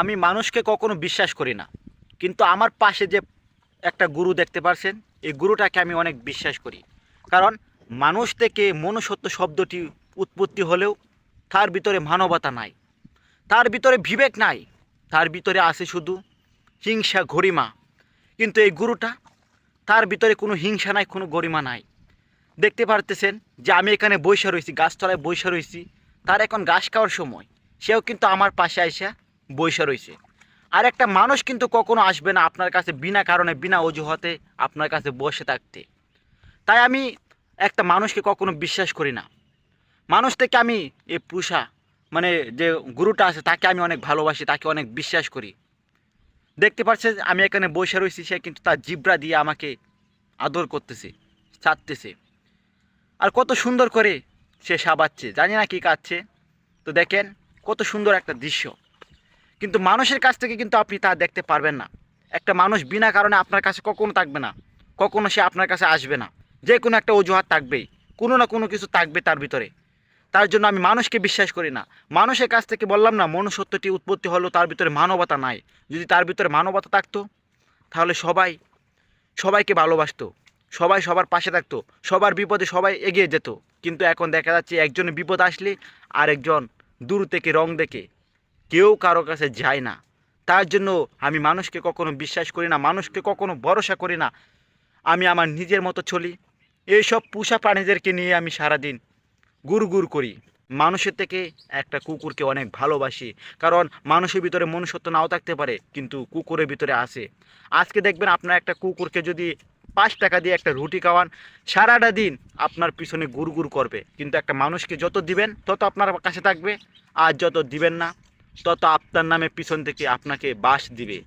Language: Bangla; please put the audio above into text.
আমি মানুষকে কখনো বিশ্বাস করি না। কিন্তু আমার পাশে যে একটা গুরু দেখতে পারছেন, এই গুরুটাকে আমি অনেক বিশ্বাস করি। কারণ মানুষ থেকে মনুষ্যত্ব শব্দটি উৎপত্তি হলেও তার ভিতরে মানবতা নাই। তার ভিতরে বিবেক নাই। তার ভিতরে আছে শুধু হিংসা, গরিমা। কিন্তু এই গুরুটা, তার ভিতরে কোনো হিংসা নাই, কোনো গরিমা নাই। দেখতে পারতেছেন যে আমি এখানে বৈশা রয়েছি, গাছতলায় বৈশা রয়েছি। তার এখন ঘাস খাওয়ার সময়। সেও কিন্তু আমার পাশে আইসা বৈশা রয়েছে আর একটা মানুষ কিন্তু কখনো আসবে না আপনার কাছে বিনা কারণে, বিনা অজুহাতে আপনার কাছে বসে থাকতে। তাই আমি একটা মানুষকে কখনো বিশ্বাস করি না। মানুষ থেকে আমি এই পুষা মানে যে গুরুটা আছে, তাকে আমি অনেক ভালোবাসি, তাকে অনেক বিশ্বাস করি। দেখতে পাচ্ছেন আমি এখানে বসে রয়েছি সে কিন্তু তার জিব্রা দিয়ে আমাকে আদর করতেছে চাটতেছে আর কত সুন্দর করে সে সাবাচ্ছে, জানি না কী কাচ্ছে তো দেখেন, কত সুন্দর একটা দৃশ্য। কিন্তু মানুষের কাছ থেকে কিন্তু আপনি তা দেখতে পারবেন না। একটা মানুষ বিনা কারণে আপনার কাছে কখনো থাকবে না। কখনো সে আপনার কাছে আসবে না। যে কোনো একটা অজুহাত থাকবেই। কোনো না কোনো কিছু থাকবে তার ভিতরে। তার জন্য আমি মানুষকে বিশ্বাস করি না। মানুষের কাছ থেকে বললাম না, মনুষ্যত্বটি উৎপত্তি হলো তার ভিতরে মানবতা নাই। যদি তার ভিতরে মানবতা থাকতো, তাহলে সবাই, সবাইকে ভালোবাসতো। সবাই সবার পাশে থাকতো। সবার বিপদে সবাই এগিয়ে যেত। কিন্তু এখন দেখা যাচ্ছে একজনের বিপদ আসলে আরেকজন দূর থেকে, রং দেখে কেউ কারও কাছে যায় না। তার জন্য আমি মানুষকে কখনো বিশ্বাস করি না, মানুষকে কখনো ভরসা করি না। আমি আমার নিজের মতো চলি। এইসব পোষা প্রাণীদেরকে নিয়ে আমি সারাদিন গুড় গুড় করি। মানুষের থেকে একটা কুকুরকে অনেক ভালোবাসি। কারণ মানুষের ভিতরে মনুষ্যত্ব নাও থাকতে পারে, কিন্তু কুকুরের ভিতরে আছে। আজকে দেখবেন আপনার একটা কুকুরকে যদি পাঁচ টাকা দিয়ে একটা রুটি খাওয়ান, সারাটা দিন আপনার পিছনে গুড় করবে। কিন্তু একটা মানুষকে যত দিবেন, তত আপনার কাছে থাকবে। আর যত দিবেন না তত আপনার নামে পিছন থেকে আপনাকে বাস দিবে।